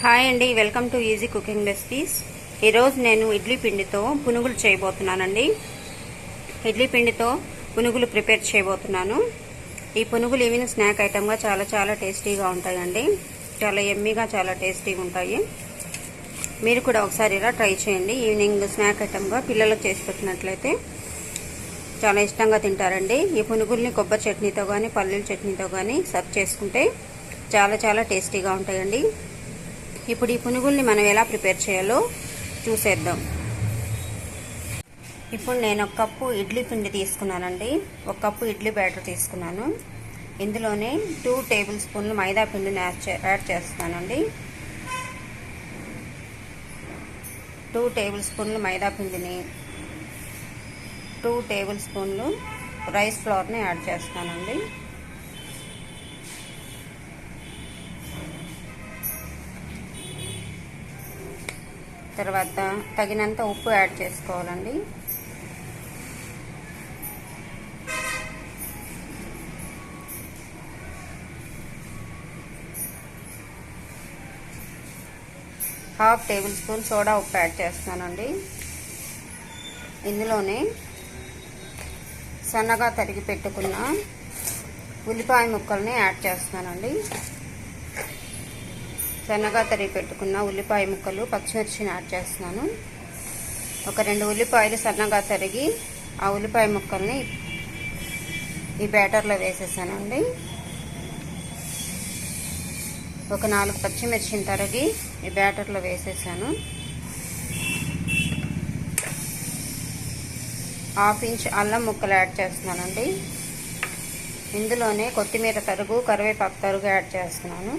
Hi అండి welcome to easy cooking recipes. ఈరోజు నేను ఇడ్లీ పిండితో పునుగులు చేయబోతున్నానండి. ఇడ్లీ పిండితో పునుగులు ప్రిపేర్ చేయబోతున్నాను. ఈ పునుగులు ఈవినింగ్ స్నాక్ ఐటమ్గా చాలా చాలా టేస్టీగా ఉంటాయండి. చాలా ఎమ్మీగా చాలా టేస్టీగా ఉంటాయి. మీరు కూడా ఒకసారి ఇలా ట్రై చేయండి. ఈవినింగ్ స్నాక్ ఐటమ్గా పిల్లలకు చేసి పెట్టినట్లయితే చాలా ఇష్టంగా తింటారండి. ఈ పునుగుల్ని కొబ్బరి చట్నీతో కానీ పల్లీల చట్నీతో కానీ సర్వ్ చేసుకుంటే చాలా చాలా టేస్టీగా ఉంటాయండి. ఇప్పుడు ఈ పునుగుల్ని మనం ఎలా ప్రిపేర్ చేయాలో చూసేద్దాం. ఇప్పుడు నేను ఒక కప్పు ఇడ్లీ పిండి తీసుకున్నానండి. ఒక కప్పు ఇడ్లీ బ్యాటర్ తీసుకున్నాను. ఇందులోనే టూ టేబుల్ స్పూన్లు మైదా పిండిని యాడ్ చేస్తున్నానండి. టూ టేబుల్ స్పూన్లు మైదా పిండిని టూ టేబుల్ స్పూన్లు రైస్ ఫ్లోర్ని యాడ్ చేస్తానండి తర్వాత తగినంత ఉప్పు యాడ్ చేసుకోవాలండి. హాఫ్ టేబుల్ స్పూన్ సోడా ఉప్పు యాడ్ చేస్తున్నానండి. ఇందులోనే సన్నగా తరిగి పెట్టుకున్న ఉల్లిపాయ ముక్కల్ని యాడ్ చేస్తున్నానండి. సన్నగా తరిగి పెట్టుకున్న ఉల్లిపాయ ముక్కలు పచ్చిమిర్చిని యాడ్ చేస్తున్నాను. ఒక రెండు ఉల్లిపాయలు సన్నగా తరిగి ఆ ఉల్లిపాయ ముక్కల్ని ఈ బ్యాటర్లో వేసేసానండి. ఒక నాలుగు పచ్చిమిర్చిని తరిగి ఈ బ్యాటర్లో వేసేసాను. హాఫ్ ఇంచ్ అల్లం ముక్కలు యాడ్ చేస్తున్నానండి. ఇందులోనే కొత్తిమీర తరుగు కరివేపాకు తరుగు యాడ్ చేస్తున్నాను.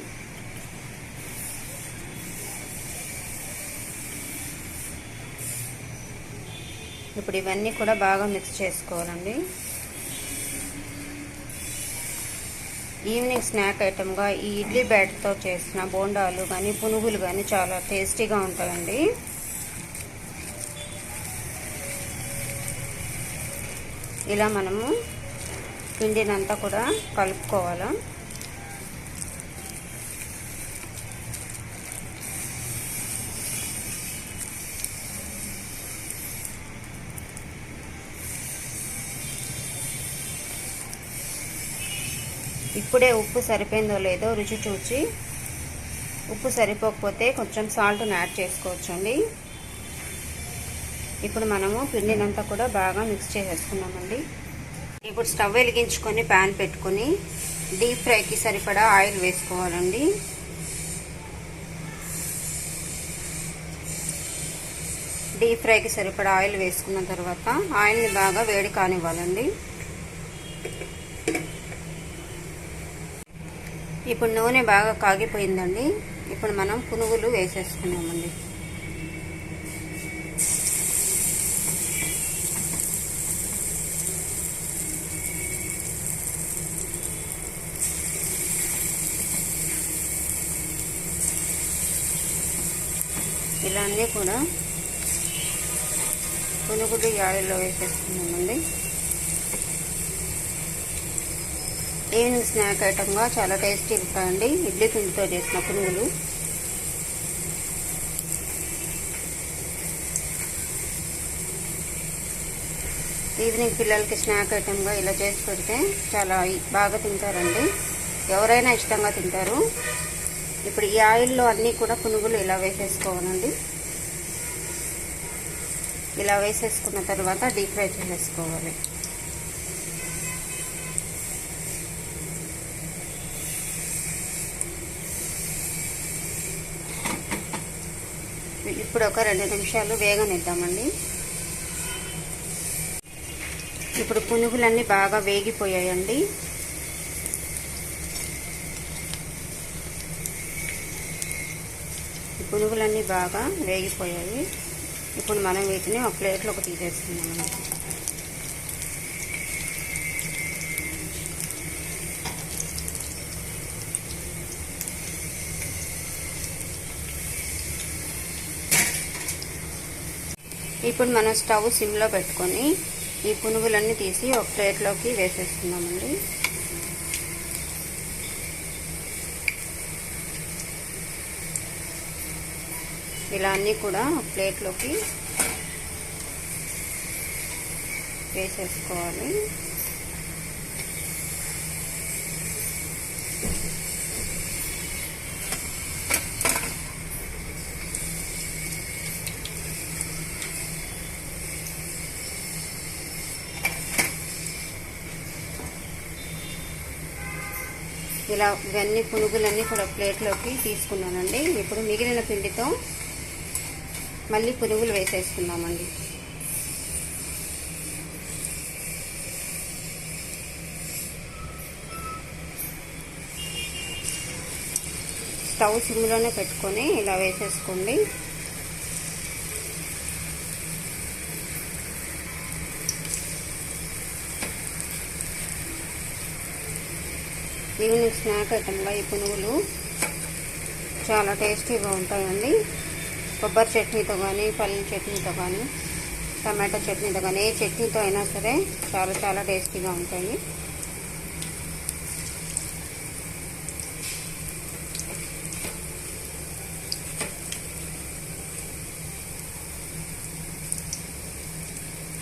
ఇప్పుడు ఇవన్నీ కూడా బాగా మిక్స్ చేసుకోవాలండి. ఈవినింగ్ స్నాక్ ఐటమ్గా ఈ ఇడ్లీ బ్యాట్తో చేసిన బోండాలు కానీ పునుగులు కానీ చాలా టేస్టీగా ఉంటాయండి. ఇలా మనము పిండినంతా కూడా కలుపుకోవాలి. ఇప్పుడే ఉప్పు సరిపోయిందో లేదో రుచి చూచి ఉప్పు సరిపోకపోతే కొంచెం సాల్ట్ని యాడ్ చేసుకోవచ్చండి. ఇప్పుడు మనము పిండినంతా కూడా బాగా మిక్స్ చేసేసుకున్నామండి. ఇప్పుడు స్టవ్ వెలిగించుకొని ప్యాన్ పెట్టుకొని డీప్ ఫ్రైకి సరిపడా ఆయిల్ వేసుకోవాలండి. డీప్ ఫ్రైకి సరిపడా ఆయిల్ వేసుకున్న తర్వాత ఆయిల్ని బాగా వేడి కానివ్వాలండి. ఇప్పుడు నూనె బాగా కాగిపోయిందండి. ఇప్పుడు మనం పునుగులు వేసేసుకున్నామండి. ఇలా అన్నీ కూడా పునుగులు యాడలో వేసేసుకున్నామండి. ఈవినింగ్ స్నాక్ ఐటమ్గా చాలా టేస్టీ ఉంటాయండి. ఇడ్లీ పిండితో చేసిన పునుగులు. ఈవినింగ్ పిల్లలకి స్నాక్ ఐటమ్గా ఇలా చేసి పెడితే చాలా బాగా తింటారండి. ఎవరైనా ఇష్టంగా తింటారు. ఇప్పుడు ఈ ఆయిల్లో అన్నీ కూడా పునుగులు ఇలా వేసేసుకోవాలండి. ఇలా వేసేసుకున్న తర్వాత డీప్ ఫ్రై చేసేసుకోవాలి. ఇప్పుడు ఒక రెండు నిమిషాలు వేగనిద్దామండి. ఇప్పుడు పునుగులన్నీ బాగా వేగిపోయాయండి. పునుగులన్నీ బాగా వేగిపోయాయి. ఇప్పుడు మనం వీటిని ఒక ప్లేట్లోకి తీసేసుకున్నామండి ఇప్పుడు మనం స్టవ్ సిమ్లో పెట్టుకొని ఈ పునుగులన్నీ తీసి ఒక ప్లేట్లోకి వేసేస్తున్నామండి ఇలా అన్నీ కూడా ప్లేట్లోకి వేసేసుకోవాలి. ఇలా ఇవన్నీ పునుగులన్నీ కూడా ప్లేట్లోకి తీసుకున్నానండి. ఇప్పుడు మిగిలిన పిండితో మళ్ళీ పునుగులు వేసేసుకుందామండి. స్టవ్ సిమ్లోనే పెట్టుకొని ఇలా వేసేసుకోండి. ఈవినింగ్ స్నాక్ ఐటెంలో ఈ పునుగులు చాలా టేస్టీగా ఉంటాయండి. కొబ్బరి చట్నీతో కానీ పల్లి చట్నీతో కానీ టమాటో చట్నీతో కానీ ఏ చట్నీతో అయినా సరే చాలా చాలా టేస్టీగా ఉంటాయి.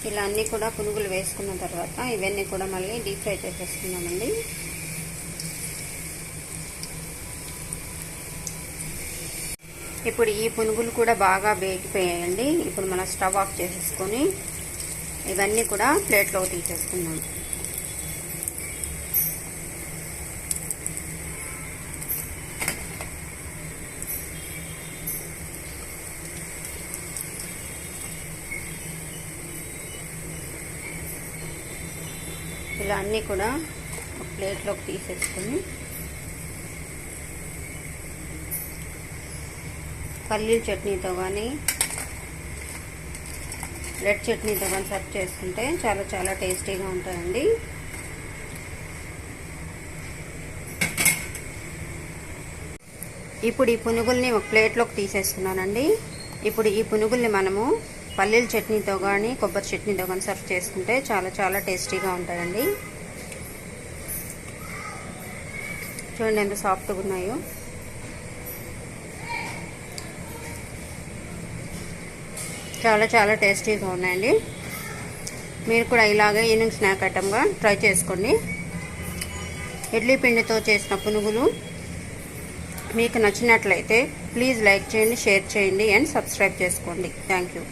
ఇలా అన్నీ కూడా పునుగులు వేసుకున్న తర్వాత ఇవన్నీ కూడా మళ్ళీ డీప్ ఫ్రై చేసేసుకున్నామండి ఇప్పుడు ఈ పునుగులు కూడా బాగా వేగిపోయాయండి. ఇప్పుడు మనం స్టవ్ ఆఫ్ చేసేసుకొని ఇవన్నీ కూడా ప్లేట్లో తీసేసుకున్నాం ఇలా అన్నీ కూడా ప్లేట్లోకి తీసేసుకొని పల్లీల చట్నీతో కానీ రెడ్ చట్నీతో కానీ సర్వ్ చేసుకుంటే చాలా చాలా టేస్టీగా ఉంటాయండి. ఇప్పుడు ఈ పునుగుల్ని ఒక ప్లేట్లోకి తీసేసుకున్నానండి ఇప్పుడు ఈ పునుగుల్ని మనము పల్లీల చట్నీతో కానీ కొబ్బరి చట్నీతో కానీ సర్వ్ చేసుకుంటే చాలా చాలా టేస్టీగా ఉంటాయండి. చూడండి ఎంత సాఫ్ట్గా ఉన్నాయో. చాలా చాలా టేస్టీగా ఉన్నాయండి. మీరు కూడా ఇలాగే ఈవినింగ్ స్నాక్ ఐటమ్గా ట్రై చేసుకోండి. ఇడ్లీ పిండితో చేసిన పునుగులు మీకు నచ్చినట్లయితే ప్లీజ్ లైక్ చేయండి షేర్ చేయండి అండ్ సబ్స్క్రైబ్ చేసుకోండి. Thank you.